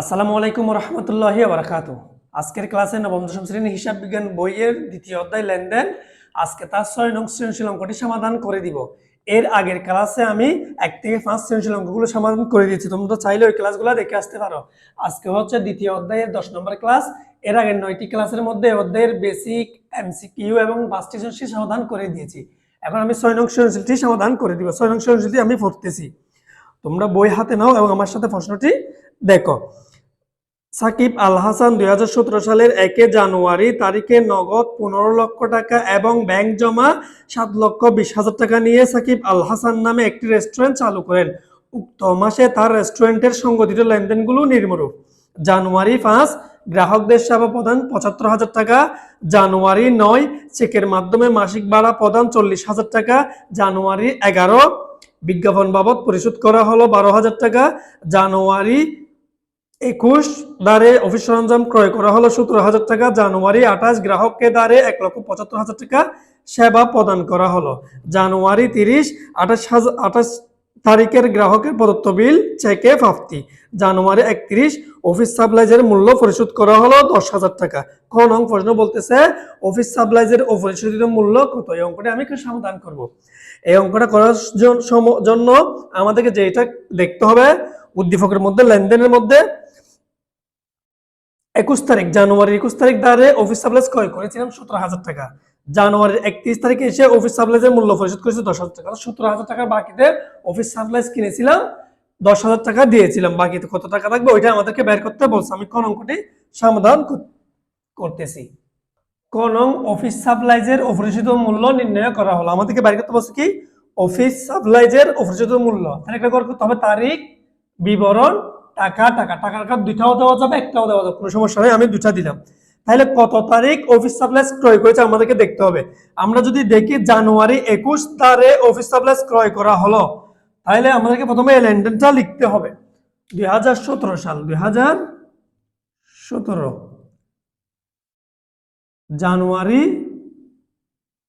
আসসালামু আলাইকুম রহমতুল্লাহ বারাকাতু আজকের ক্লাসে নবম, দশম শ্রেণি হিসাব বিজ্ঞান বইয়ের দ্বিতীয় অধ্যায় লেনদেন, আজকে তার ছয় নং সৃজনশীল অঙ্কটি সমাধান করে দিব। এর আগের ক্লাসে আমি এক থেকে পাঁচ সৃজনশীল অঙ্কগুলো সমাধান করে দিয়েছি। তোমরা চাইলে ওই ক্লাসগুলো দেখে আসতে পারো। আজকে হচ্ছে দ্বিতীয় অধ্যায়ের দশ নম্বর ক্লাস। এর আগের নয়টি ক্লাসের মধ্যে অধ্যায়ের বেসিক এমসিকিউ এবং পাঁচটি সৃজনশীল সমাধান করে দিয়েছি। এখন আমি ছয় নং সৃজনশীলটি সমাধান করে দিব। ছয় নং সৃজনশীলটি আমি পড়তেছি। তোমরা বই হাতে নাও এবং আমার সাথে প্রশ্নটি দেখো। সাকিব আল হাসান দুই সালের একে জানুয়ারি তারিখে নগদ পনেরো লক্ষ টাকা এবং ব্যাংক জমা সাত লক্ষ বিশ হাজার টাকা নিয়ে সাকিব আল হাসান নামে একটি রেস্টুরেন্ট চালু করেন। উক্ত মাসে তার রেস্টুরেন্টের সংগঠিত লেনদেনগুলো নির্মরূপ জানুয়ারি পাঁচ, গ্রাহকদের সেবা প্রদান পঁচাত্তর হাজার টাকা। জানুয়ারি নয়, চেকের মাধ্যমে মাসিক ভাড়া প্রদান চল্লিশ হাজার টাকা। জানুয়ারি এগারো, বিজ্ঞাপন বাবদ পরিশোধ করা হলো বারো হাজার টাকা। জানুয়ারি একুশ দ্বারে অফিস সরঞ্জাম ক্রয় করা হলো সতেরো হাজার টাকা। জানুয়ারি আঠাশ, গ্রাহককে দ্বারে এক লক্ষ পঁচাত্তর হাজার টাকা সেবা প্রদান করা হলো। জানুয়ারি তিরিশ, আঠাশ হাজার আঠাশ তারিখের গ্রাহকের প্রদত্ত বিল, চেকে প্রাপ্তি। জানুয়ারি একত্রিশ, অফিস সাপ্লাইজের মূল্য পরিশোধ করা হলো দশ হাজার টাকা। ক নং প্রশ্ন বলতেছে, অফিস সাপ্লাইজের অপরিশোধিত মূল্য কত? এই অঙ্কটা আমি সমাধান করব। এই অঙ্কটা করার জন্য আমাদেরকে যেটা দেখতে হবে, উদ্দীপকের মধ্যে, লেনদেনের মধ্যে একুশ তারিখ, জানুয়ারির একুশ তারিখ দ্বারে অফিস সাপ্লাইজ ক্রয় করেছিলাম সতেরো হাজার টাকা। জানুয়ারির একত্রিশ তারিখে এসে অফিস সাপ্লাইজের মূল্য পরিশোধ করেছে দশ হাজার টাকা। সতেরো হাজার টাকার বাকিতে অফিস সাপ্লাইজ কিনেছিলাম, দশ হাজার টাকা দিয়েছিলাম। বাকিতে কত টাকা থাকবে ওইটা আমাদেরকে বের করতে বলছে আমি কোন অঙ্কটি সমাধান করতেছি। কোন অফিস সাপ্লাইজের অপরিচিত মূল্য নির্ণয় করা হলো। আমাদেরকে বের করতে বলছে কি? অফিস সাপ্লাইজের অপরিচিত মূল্য। তাহলে একটা করতে হবে তারিখ, বিবরণ টাকা টাকা টাকা টাকা দুইটাও দেওয়া যাবে, একটাও দেওয়া যাবে, কোনো সমস্যা নেই, আমি দুইটা দিলাম। তাহলে কত তারিখ অফিস সাপ্লাইজ ক্রয় করেছে আমাদেরকে দেখতে হবে। আমরা যদি দেখি জানুয়ারি একুশ তারে অফিস সাপ্লাইজ ক্রয় করা হলো, তাহলে আমাদেরকে প্রথমে লেনদেনটা লিখতে হবে। দুই হাজার সতেরো সাল, দুই হাজার সতেরো। জানুয়ারি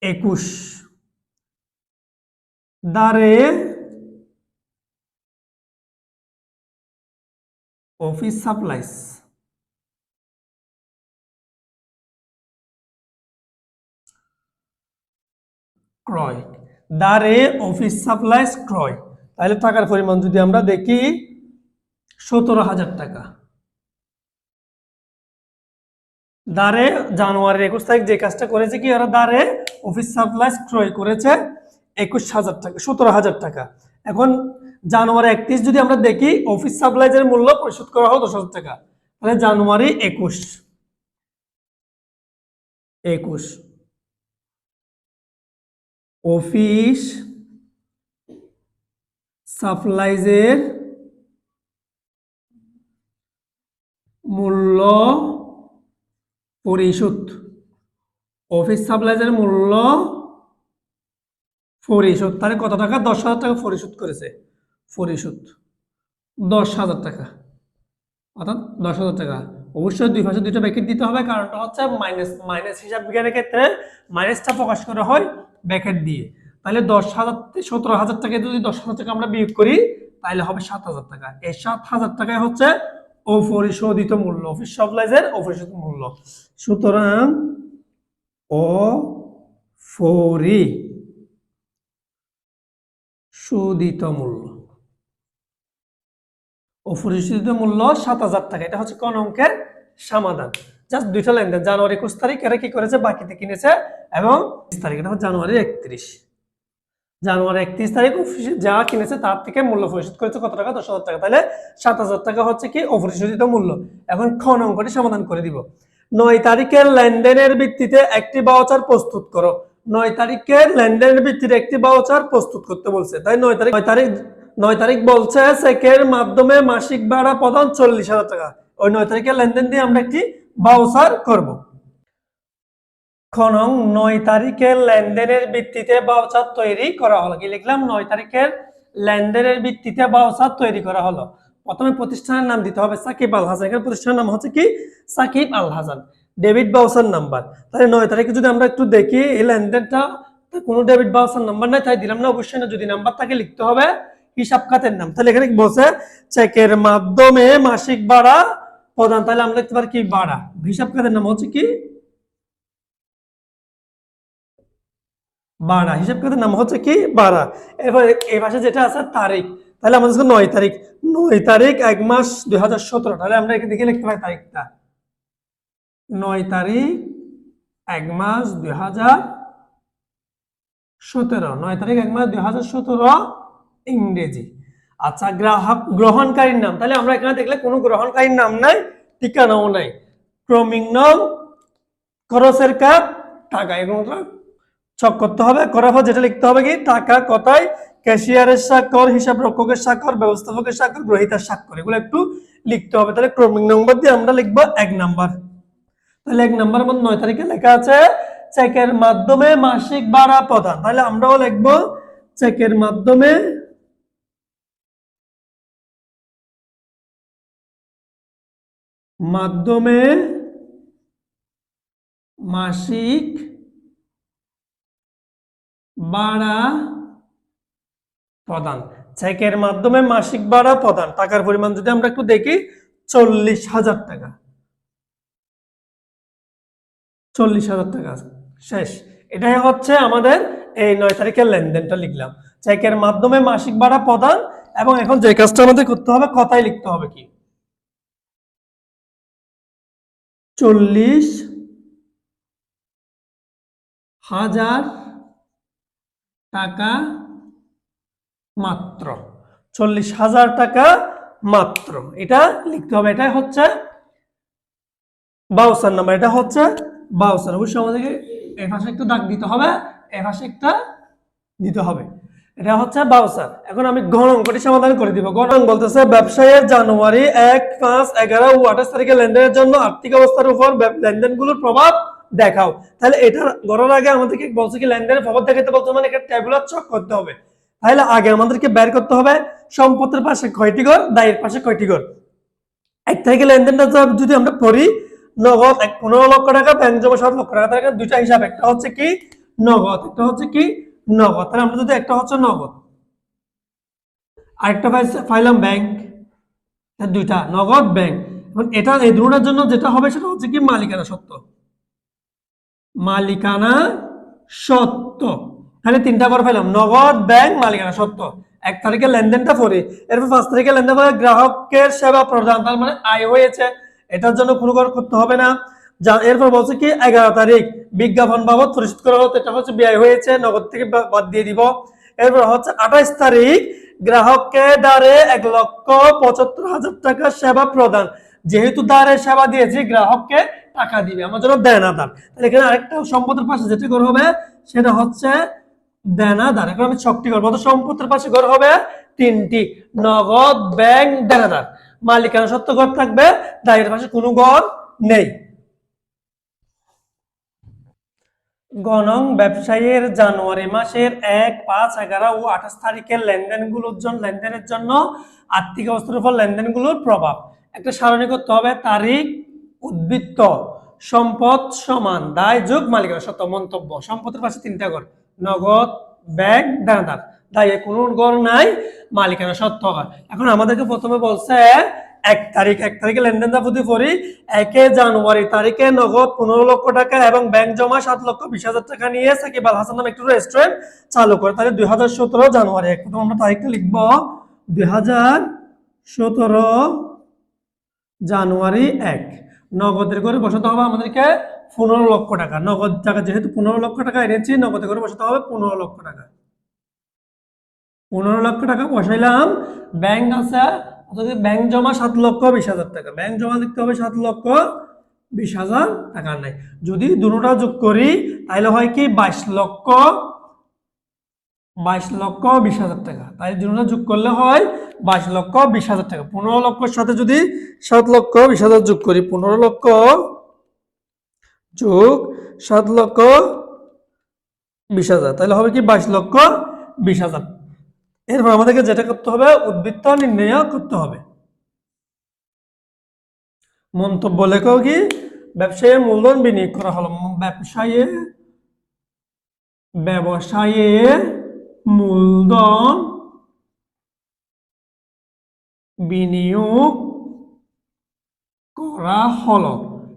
একুশ। দ্বারে অফিস সাপ্লাইজ ক্রয়। দ্বারে অফিস সাপ্লাইজ ক্রয়। তাহলে টাকার পরিমাণ যদি আমরা দেখি, সতেরো হাজার টাকা। দ্বারে জানুয়ারির একুশ তারিখ যে কাজটা করেছে কি, ওরা দ্বারে অফিস সাপ্লাইজ ক্রয় করেছে একুশ হাজার টাকা, সতেরো হাজার টাকা। এখন জানুয়ারি একত্রিশ যদি আমরা দেখি অফিস সাপ্লাইজের মূল্য পরিশোধ করা হয় দশ হাজার টাকা, তাহলে জানুয়ারি একুশ। একুশ। অফিস সাপ্লাইজের মূল্য পরিশোধ। অফিস সাপ্লাইজের মূল্য পরিশোধ, তাহলে কত টাকা? দশ হাজার টাকা পরিশোধ করেছে। পরিশোধ। দশ হাজার টাকা। অর্থাৎ দশ হাজার টাকা। অবশ্যই দুই পাশে দুইটা ব্যাকেট দিতে হবে। কারণটা হচ্ছে মাইনাস মাইনাস হিসাব বিজ্ঞানের ক্ষেত্রে মাইনাসটা প্রকাশ করা হয় ব্যাকেট দিয়ে। তাহলে দশ হাজার সতেরো হাজার টাকা যদি দশ হাজার টাকা আমরা বিয়োগ করি, তাহলে হবে সাত হাজার টাকা। এই সাত হাজার টাকায় হচ্ছে অপরিশোধিত মূল্য অফিস সাপ্লাইজের অপরিশোধিত মূল্য। সুতরাং ও ফরি সুদিত মূল্য। অপরিশোধিত মূল্য সাত হাজার টাকা। এটা হচ্ছে কোন অঙ্কের সমাধান। জাস্ট দুইটা লেনদেন জানুয়ারি একুশ তারিখ, এরা কি করেছে? বাকিতে কিনেছে এবং তারিখ, এটা হচ্ছে জানুয়ারি একত্রিশ। জানুয়ারি একত্রিশ তারিখ যা কিনেছে তার থেকে মূল্য পরিশোধ করেছে কত টাকা? দশ হাজার টাকা। তাহলে সাত হাজার টাকা হচ্ছে কি? অপরিশোধিত মূল্য। এখন খন অঙ্কটি সমাধান করে দিব। নয় তারিখের লেনদেনের ভিত্তিতে একটি বাউচার প্রস্তুত করো। নয় তারিখের লেনদেনের ভিত্তিতে একটি বাউচার প্রস্তুত করতে বলছে। তাই নয় তারিখ নয় তারিখ নয় তারিখ বলছে চেকের মাধ্যমে মাসিক ভাড়া প্রদান চল্লিশ হাজার টাকা। ওই নয় তারিখের লেনদেন দিয়ে আমরা একটি বাউচার করব। খনং নয় তারিখের লেনদেনের ভিত্তিতে বাউচার তৈরি করা হলো। কি লিখলাম? নয় তারিখের লেনদেনের ভিত্তিতে বাউচার তৈরি করা হলো। প্রথমে প্রতিষ্ঠানের নাম দিতে হবে সাকিব আল হাসান। এখানে প্রতিষ্ঠানের নাম হচ্ছে কি? Shakib Al Hasan. Debit voucher number তাহলে নয় তারিখে যদি আমরা একটু দেখি, এই লেনদেনটা কোনো ডেবিট বাউচার নাম্বার নাই, তাই দিলাম না। অবশ্যই না, যদি নাম্বার থাকে লিখতে হবে হিসাব খাতের নাম। তাহলে এখানে বলছে? চেকের মাধ্যমে মাসিক ভাড়া প্রধান তাহলে আমরা লিখতে পারি কি বাড়া হিসাব খাতের নাম হচ্ছে কি? বাড়া হিসাব খাতের নাম হচ্ছে কি? বাড়া এবার এই পাশে যেটা আছে, তারিখ। তাহলে আমাদের নয় তারিখ। নয় তারিখ এক মাস দুই হাজার সতেরো। তাহলে আমরা এখানে দেখে লিখতে পারি তারিখটা। নয় তারিখ এক মাস দুই হাজার সতেরো। নয় তারিখ এক মাস দুই হাজার সতেরো ইংরেজি। আচ্ছা গ্রাহক, গ্রহণকারীর নাম। তাহলে আমরা এখানে দেখলে কোনো গ্রহণকারীর নাম নাই, ঠিকানাও নাই। ক্রমিক নাম, খরচের কাপ, টাকা। এগুলো চক করতে হবে করার পর যেটা লিখতে হবে কি? টাকা কথায়, ক্যাশিয়ারের স্বাক্ষর, হিসাব রক্ষকের স্বাক্ষর, ব্যবস্থাপকের স্বাক্ষর, গ্রহিতার স্বাক্ষর। এগুলো একটু লিখতে হবে। তাহলে ক্রমিক নম্বর দিয়ে আমরা লিখব এক নাম্বার। তাহলে এক নাম্বার মধ্যে নয় তারিখে লেখা আছে, চেকের মাধ্যমে মাসিক ভাড়া প্রদান। তাহলে আমরাও লিখব, চেকের মাধ্যমে মাধ্যমে মাসিক ভাড়া প্রদান। চেকের মাধ্যমে মাসিক ভাড়া প্রদান। টাকার পরিমাণ যদি আমরা একটু দেখি, চল্লিশ হাজার টাকা। চল্লিশ হাজার টাকা। শেষ। এটাই হচ্ছে আমাদের এই নয় তারিখের লেনদেনটা লিখলাম। চেকের মাধ্যমে মাসিক ভাড়া প্রদান এবং এখন যে কাজটা আমাদের করতে হবে, কথাই লিখতে হবে কি? চল্লিশ হাজার টাকা মাত্র। চল্লিশ হাজার টাকা মাত্র। এটা লিখতে হবে, এটা হচ্ছে বাউসার নাম্বার, এটা হচ্ছে বাউসার। অবশ্যই আমাদেরকে এই পাশে একটু দাগ দিতে হবে এই পাশে একটা দিতে হবে। এটা হচ্ছে বাউসার এখন আমি গণ অঙ্কটি সমাধান করে দিব। গণ অঙ্ক বলতেছে ব্যবসায়ের জানুয়ারি এক পাঁচ এগারো ও আঠাশ তারিখে লেনদেনের জন্য আর্থিক অবস্থার উপর লেনদেনগুলোর প্রভাব দেখাও। তাহলে এটা গড়ার আগে আমাদেরকে বলছে কি, লেনদেনের প্রভাব দেখাতে বলছে মানে একটা ট্যাবুলার চক করতে হবে। তাহলে আগে আমাদেরকে বের করতে হবে সম্পত্তির পাশে কয়টি ঘর, দায়ের পাশে কয়টি ঘর। এক তারিখে লেনদেনটা যদি আমরা পড়ি, নগদ এক পনেরো লক্ষ টাকা, ব্যাংক জমা সাত লক্ষ টাকা তাহলে দুইটা হিসাব। একটা হচ্ছে কি, নগদ, একটা হচ্ছে কি নগদ। তাহলে আমরা যদি একটা হচ্ছে নগদ, আরেকটা পাইলাম ব্যাংক দুইটা, নগদ ব্যাংক এখন এটা এই দুটার জন্য যেটা হবে সেটা হচ্ছে কি মালিকানা সত্ত্ব মালিকানা সত্ত্ব তাহলে তিনটা করে পেলাম নগদ ব্যাংক মালিকানা সত্ত্ব এক তারিখে লেনদেনটা পড়ি এরপর পাঁচ তারিখে লেনদেন পরে গ্রাহকের সেবা প্রদান। তার মানে আয় হয়েছে, এটার জন্য কোনো করতে হবে না। যা এরপর বলছে কি, এগারো তারিখ বিজ্ঞাপন বাবদ পরিশোধ করা হতো এটা হচ্ছে ব্যয় হয়েছে, নগদ থেকে বাদ দিয়ে দিব। এরপর হচ্ছে আঠাইশ তারিখ গ্রাহককে দ্বারে এক লক্ষ পঁচাত্তর হাজার টাকা সেবা প্রদান। যেহেতু দ্বারে সেবা দিয়েছি, গ্রাহককে টাকা দিবে, আমার জন্য দেনাদার তাহলে এখানে আরেকটা সম্পদের পাশে যেটা করে হবে, সেটা হচ্ছে দেনাদার এখন আমি ছকটি তো সম্পত্তির পাশে ঘর হবে তিনটি, নগদ, ব্যাংক দেনাদার মালিকানা সত্ত্ব ঘর থাকবে, দায়ের পাশে কোনো ঘর নেই। গণং ব্যবসায়ীর জানুয়ারি মাসের এক, পাঁচ, এগারো ও আঠাশ তারিখের লেনদেনগুলোর জন্য লেনদেনের জন্য আর্থিক অবস্থার উপর লেনদেনগুলোর প্রভাব। একটা সারণী করতে হবে তারিখ, উদ্বৃত্ত, সম্পদ সমান, দায় যোগ মালিকানা, সত্য মন্তব্য। সম্পদের পাশে তিনটা ঘর, নগদ ব্যাংক দানাদার। দায়ে কোনো ঘর নাই, মালিকানা সত্য এখন আমাদেরকে প্রথমে বলছে এক তারিখ, এক তারিখে লেনদেন প্রতি করি একে জানুয়ারি তারিখে নগদ পনেরো লক্ষ টাকা এবং ব্যাংক জমা সাত লক্ষ বিশ হাজার টাকা নিয়ে সাকিব আল হাসান একটু রেস্টুরেন্ট চালু করে। তাহলে দুই হাজার সতেরো জানুয়ারি, এক প্রথম আমরা তারিখটা লিখব। দুই হাজার সতেরো জানুয়ারি এক। নগদের করে বসাতে হবে আমাদেরকে পনেরো লক্ষ টাকা। নগদ টাকা যেহেতু পনেরো লক্ষ টাকা এনেছি নগদে করে বসাতে হবে পনেরো লক্ষ টাকা। পনেরো লক্ষ টাকা বসাইলাম। ব্যাংক আছে অর্থাৎ ব্যাংক জমা সাত লক্ষ বিশ হাজার টাকা। ব্যাংক জমা লিখতে হবে সাত লক্ষ বিশ হাজার টাকা নাই। যদি দুটোটা যোগ করি, তাহলে হয় কি? বাইশ লক্ষ বাইশ লক্ষ বিশ হাজার টাকা। তাই দুটোটা যোগ করলে হয় বাইশ লক্ষ বিশ হাজার টাকা। পনেরো লক্ষর সাথে যদি সাত লক্ষ বিশ হাজার যোগ করি, পনেরো লক্ষ যোগ সাত লক্ষ বিশ হাজার, তাহলে হবে কি? বাইশ লক্ষ বিশ হাজার এরপর আমাদেরকে যেটা করতে হবে, উদ্বৃত্ত, নির্ণয় করতে হবে। মন্তব্য লেখাও কি? ব্যবসায়ে মূলধন বিনিয়োগ করা হলো। ব্যবসায়ে ব্যবসায়ে মূলধন বিনিয়োগ করা হলো।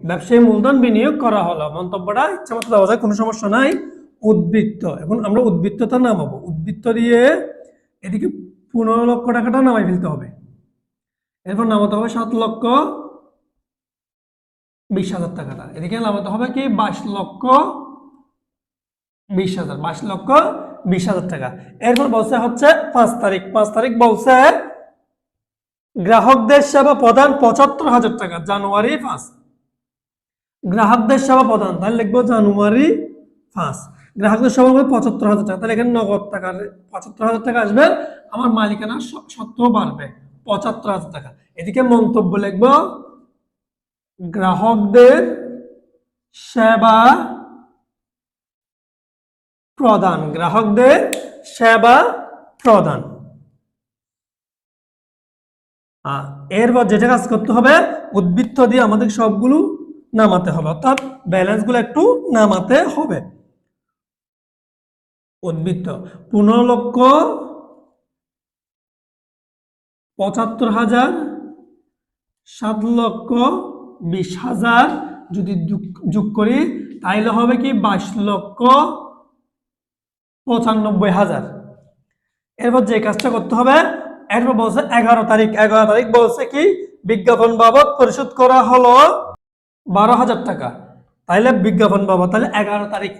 ব্যবসায়ী মূলধন বিনিয়োগ করা হলো। মন্তব্যটা ইচ্ছা মতো দেওয়া যায়, কোনো সমস্যা নাই। উদ্বৃত্ত। এখন আমরা উদ্বৃত্তটা নামাবো উদ্বৃত্ত দিয়ে এদিকে পনেরো লক্ষ টাকাটা নামাই ফেলতে হবে। এরপর নামাতে হবে সাত লক্ষ বিশ হাজার টাকাটা। এদিকে নামাতে হবে কি? বাইশ লক্ষ বিশ হাজার, বাইশ লক্ষ বিশ হাজার টাকা। এরপর বলছে হচ্ছে পাঁচ তারিখ পাঁচ তারিখ বলছে গ্রাহকদের সেবা প্রদান পঁচাত্তর হাজার টাকা, জানুয়ারি পাঁচ। গ্রাহকদের সেবা প্রদান, তাহলে লিখব জানুয়ারি পাঁচ। গ্রাহকদের সেবা হবে পঁচাত্তর হাজার টাকা। তাহলে এখানে নগদ টাকা পঁচাত্তর হাজার টাকা আসবে, আমার মালিকানা সত্ত্বেও বাড়বে। পঁচাত্তর হাজার টাকা। এদিকে মন্তব্য লিখব, গ্রাহকদের সেবা প্রদান, গ্রাহকদের সেবা প্রদান। এরপর যেটা কাজ করতে হবে, উদ্বৃত্ত দিয়ে আমাদের সবগুলো নামাতে হবে, অর্থাৎ ব্যালেন্সগুলো একটু নামাতে হবে। উদ্বৃত্ত। পনেরো লক্ষ পঁচাত্তর হাজার সাত লক্ষ বিশ হাজার যদি যোগ- করি, তাইলে হবে কি বাইশ লক্ষ পঁচানব্বই হাজার। এরপর যে কাজটা করতে হবে, এরপর বলছে এগারো তারিখ। এগারো তারিখ বলছে কি, বিজ্ঞাপন বাবদ পরিশোধ করা হলো বারো হাজার টাকা। তাইলে বিজ্ঞাপন বাবদ তাহলে এগারো তারিখ।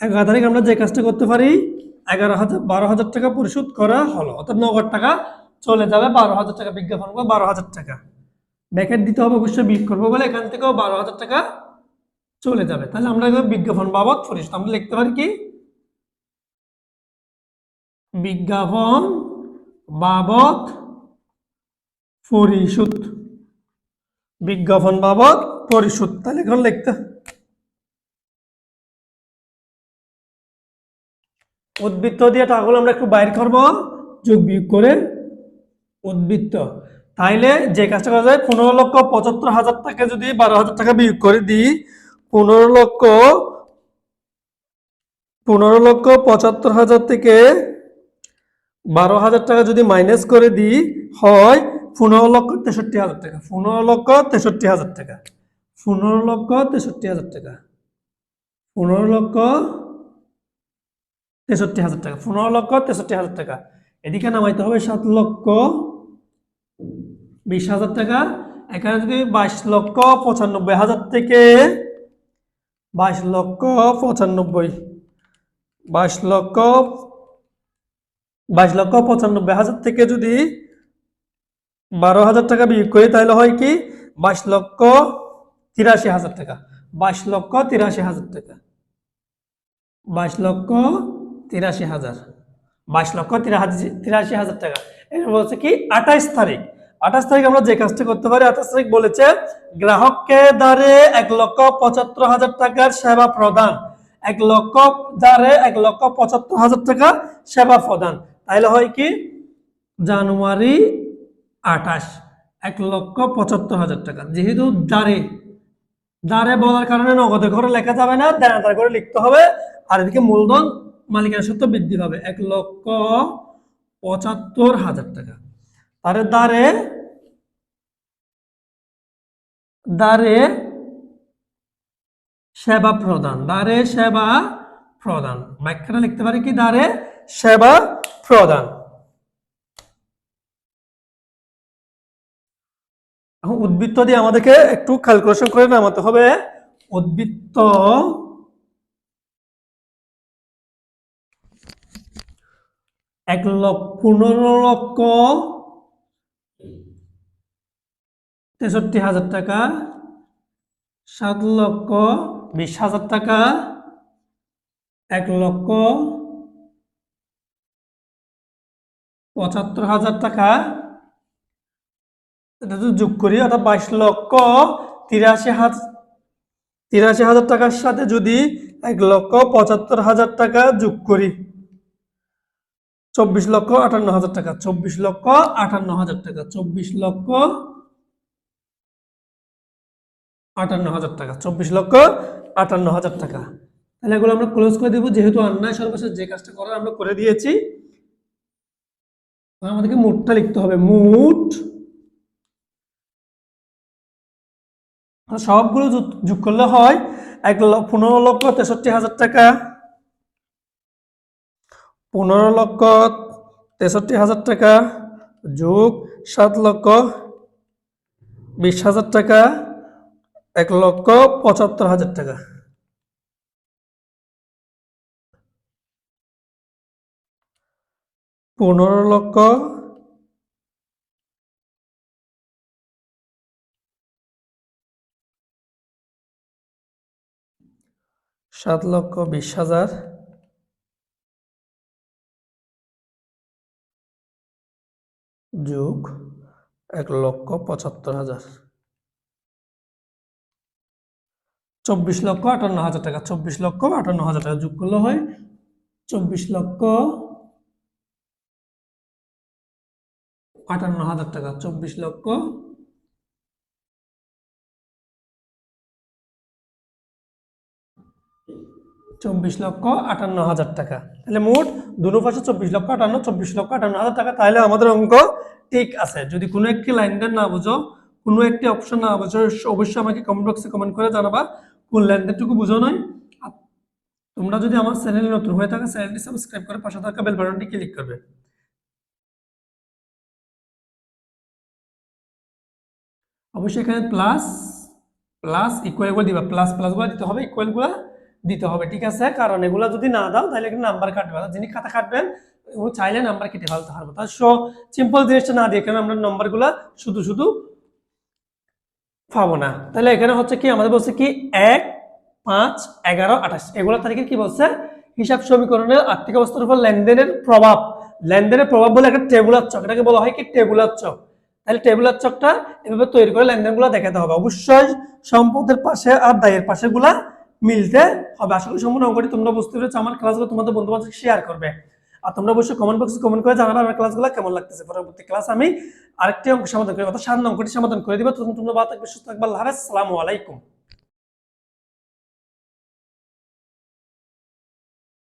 এগারো তারিখ আমরা যে কাজটা করতে পারি, এগারো হাজার, বারো হাজার টাকা পরিশোধ করা হলো, অর্থাৎ নগদ টাকা চলে যাবে বারো হাজার টাকা বিজ্ঞাপন বা বারো হাজার টাকা। ব্যাকেট দিতে হবে, অবশ্যই বিক করব বলে এখান থেকেও বারো হাজার টাকা চলে যাবে। তাহলে আমরা বিজ্ঞাপন বাবদ পরিশোধ, আমরা লিখতে পারি কি? বিজ্ঞাপন বাবদ পরিশোধ। বিজ্ঞাপন বাবদ পরিশোধ, তাহলে এখন লিখতে উদ্বৃত্ত দিয়ে টাকাগুলো আমরা একটু বাইর করব, যোগ বিয়োগ করে উদ্বৃত্ত। তাইলে যে কাজটা করা যায়, পনেরো লক্ষ পঁচাত্তর হাজার টাকা যদি বারো হাজার টাকা বিয়োগ করে দিই, পনেরো লক্ষ পনেরো লক্ষ পঁচাত্তর হাজার থেকে বারো হাজার টাকা যদি মাইনাস করে দিই, হয় পনেরো লক্ষ তেষট্টি হাজার টাকা, পনেরো লক্ষ তেষট্টি হাজার টাকা, পনেরো লক্ষ তেষট্টি হাজার টাকা, পনেরো লক্ষ তেষট্টি হাজার টাকা। পনেরো লক্ষ তেষট্টি হাজার টাকা। এদিকে নামাইতে হবে সাত লক্ষ বিশ হাজার টাকা। এখানে যদি বাইশ লক্ষ পঁচানব্বই হাজার থেকে বাইশ লক্ষ পঁচানব্বই, বাইশ লক্ষ বাইশ লক্ষ পঁচানব্বই হাজার থেকে যদি বারো হাজার টাকা বিয়োগ করি, তাহলে হয় কি? বাইশ লক্ষ তিরাশি হাজার টাকা। বাইশ লক্ষ তিরাশি হাজার টাকা। বাইশ লক্ষ তিরাশি হাজার। বাইশ লক্ষ তিরাশি হাজার টাকা। এটা বলছে কি আঠাইশ তারিখ। আঠাশ তারিখ আমরা যে কাজটা করতে পারি, আঠাশ তারিখ বলেছে, গ্রাহককে দ্বারে এক লক্ষ পঁচাত্তর হাজার টাকার সেবা প্রদান। এক লক্ষ দ্বারে এক লক্ষ পঁচাত্তর হাজার টাকা সেবা প্রদান। তাহলে হয় কি, জানুয়ারি আঠাশ, এক লক্ষ পঁচাত্তর হাজার টাকা। যেহেতু দ্বারে দ্বারে বলার কারণে নগদে করে লেখা যাবে না, দেনাদার করে লিখতে হবে। আর এদিকে মূলধন মালিকানা সত্ত্ব বৃদ্ধি পাবে এক লক্ষ পঁচাত্তর হাজার টাকা। তার দ্বারে দ্বারে সেবা প্রদান, দ্বারে সেবা প্রদান। ব্যাখ্যাটা লিখতে পারি কি? দ্বারে সেবা প্রদান। উদ্বৃত্ত দিয়ে আমাদেরকে একটু ক্যালকুলেশন করে নামাতে হবে। উদ্বৃত্ত এক লক্ষ, পনেরো লক্ষ, তেষট্টি হাজার টাকা, সাত লক্ষ, বিশ হাজার টাকা, এক লক্ষ, পঁচাত্তর হাজার টাকা। এটা যদি যোগ করি, অর্থাৎ বাইশ লক্ষ, তিরাশি হাজার তিরাশি হাজার টাকার সাথে যদি এক লক্ষ, পঁচাত্তর হাজার টাকা যোগ করি চব্বিশ লক্ষ আটান্ন হাজার টাকা, চব্বিশ লক্ষ আটান্ন হাজার টাকা, চব্বিশ লক্ষ আটান্ন হাজার টাকা, চব্বিশ লক্ষ আটান্ন হাজার টাকা। তাহলে এগুলো আমরা ক্লোজ করে দিব, যেহেতু অন্যায় সর্বশেষ যে কাজটা করার আমরা করে দিয়েছি। আমাদেরকে মোটটা লিখতে হবে, মোট। সবগুলো যোগ- করলে হয় এক পনেরো লক্ষ তেষট্টি হাজার টাকা। পনেরো লক্ষ তেষট্টি হাজার টাকা যোগ সাত লক্ষ বিশ হাজার টাকা, এক লক্ষ পঁচাত্তর হাজার টাকা। পনেরো লক্ষ সাত লক্ষ বিশ হাজার যোগ এক লক্ষ পঁচাত্তর হাজার। চব্বিশ লক্ষ আটান্ন হাজার টাকা। চব্বিশ লক্ষ আটান্ন হাজার টাকা যোগ করলে হয় চব্বিশ লক্ষ আটান্ন হাজার টাকা। চব্বিশ লক্ষ চব্বিশ লক্ষ আটান্ন হাজার টাকা। তাহলে মোট দুটো পাশে চব্বিশ লক্ষ আটান্ন, চব্বিশ লক্ষ আটান্ন হাজার টাকা, তাহলে আমাদের অঙ্ক ঠিক আছে। যদি কোনো একটি লাইন দেন না বুঝো, কোনো একটি অপশন না বুঝো, অবশ্যই আমাকে কমেন্ট বক্সে কমেন্ট করে জানাবা। কোন লেনদেনটুকু বুঝো নয় তোমরা যদি আমার চ্যানেলে নতুন হয়ে থাকা, চ্যানেলটি সাবস্ক্রাইব করে পাশে থাকা বেল বাটনটি ক্লিক করবে। অবশ্যই এখানে প্লাস প্লাস ইকুয়াল দিবা। প্লাস প্লাসগুলো দিতে হবে ইকুয়ালগুলো দিতে হবে, ঠিক আছে? কারণ এগুলো যদি না দাও, তাহলে কিন্তু নাম্বার কাটবে না। যিনি খাতা কাটবেন ও চাইলে নাম্বার কেটে ফেলতে পারব। তার সো সিম্পল জিনিসটা না দিয়ে কেন আমরা নাম্বারগুলো শুধু শুধু পাবো না। তাহলে এখানে হচ্ছে কি, আমাদের বলছে কি, এক, পাঁচ, এগারো, আঠাশ। এগুলো তারিখে কি বলছে? হিসাব সমীকরণের আর্থিক অবস্থার উপর লেনদেনের প্রভাব। লেনদেনের প্রভাব বলে একটা টেবুলার চক। এটাকে বলা হয় কি? Tabular chalk. তাহলে টেবুলার চকটা এভাবে তৈরি করে লেনদেনগুলো দেখাতে হবে। অবশ্যই সম্পদের পাশে আর দায়ের পাশে গুলা মিলতে হবে। আশা করি সম্পূর্ণ অঙ্কটি তোমরা বুঝতে পেরেছ। আমার ক্লাসগুলো তোমাদের বন্ধু বান্ধব শেয়ার করবে। আর তোমরা অবশ্যই কমেন্ট বক্সে কমেন্ট করে জানাবে আমার ক্লাসগুলো কেমন লাগতেছে। পরবর্তী ক্লাস আমি আরেকটি অঙ্ক সমাধান করি, অর্থাৎ সাত অঙ্কটি সমাধান করে দিবে। তখন তোমরা ভালো থাকবে, সুস্থ থাকবে। আল্লাহ আসসালামু আলাইকুম।